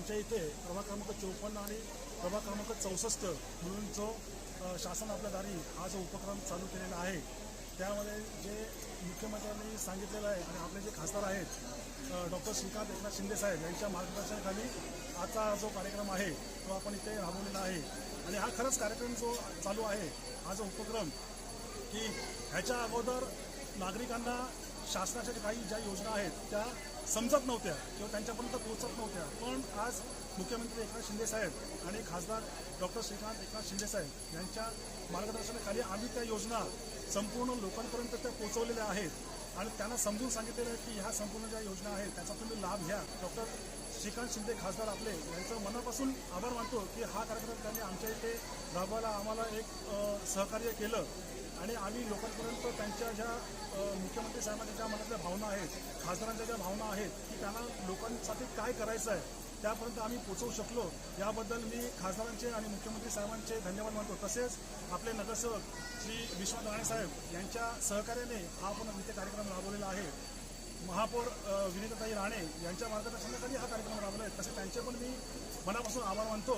आमच्या इथे प्रभाग क्रमांक चोपन्न आणि प्रभाग क्रमांक चौसष्ट म्हणून जो शासन आपल्या दारी हा जो उपक्रम चालू केलेला आहे त्यामध्ये जे मुख्यमंत्र्यांनी सांगितलेलं आहे आणि आपले जे खासदार आहेत डॉक्टर श्रीकांत एकनाथ शिंदे साहेब यांच्या मार्गदर्शनाखाली आजचा जो कार्यक्रम आहे तो आपण इथे राबवलेला आहे. आणि हा खरंच कार्यक्रम जो चालू आहे हा जो उपक्रम की ह्याच्या अगोदर नागरिकांना शासनाच्या ज्या काही ज्या योजना आहेत त्या समजत नव्हत्या किंवा त्यांच्यापर्यंत पोहोचत नव्हत्या. पण आज मुख्यमंत्री एकनाथ शिंदे साहेब आणि खासदार डॉक्टर श्रीकांत एकनाथ शिंदे साहेब यांच्या मार्गदर्शनाखाली आम्ही त्या योजना संपूर्ण लोकांपर्यंत त्या पोहोचवलेल्या आहेत. आणि त्यांना समजून सांगितलेलं आहे की ह्या संपूर्ण ज्या योजना आहेत त्याचा तुम्ही लाभ घ्या. डॉक्टर श्रीकांत शिंदे खासदार आपले यांचं मनापासून आभार मानतो की हा कार्यक्रम त्यांनी आमच्या इथे राबवायला आम्हाला एक सहकार्य केलं. आणि आम्ही लोकांपर्यंत त्यांच्या ज्या मुख्यमंत्री साहेबांच्या ज्या मनातल्या भावना आहेत खासदारांच्या ज्या भावना आहेत की त्यांना लोकांसाठी काय करायचं आहे त्यापर्यंत आम्ही पोचवू शकलो. याबद्दल मी खासदारांचे आणि मुख्यमंत्री साहेबांचे धन्यवाद मानतो. तसेच आपले नगरसेवक श्री विश्वनारायण साहेब यांच्या सहकार्याने हा आपण इथे कार्यक्रम राबवलेला आहे. महापौर अ, राणे यांच्या मार्गदर्शनाखाली हा कार्यक्रम राबवला आहे. तसे त्यांचे पण मी मनापासून आभार मानतो.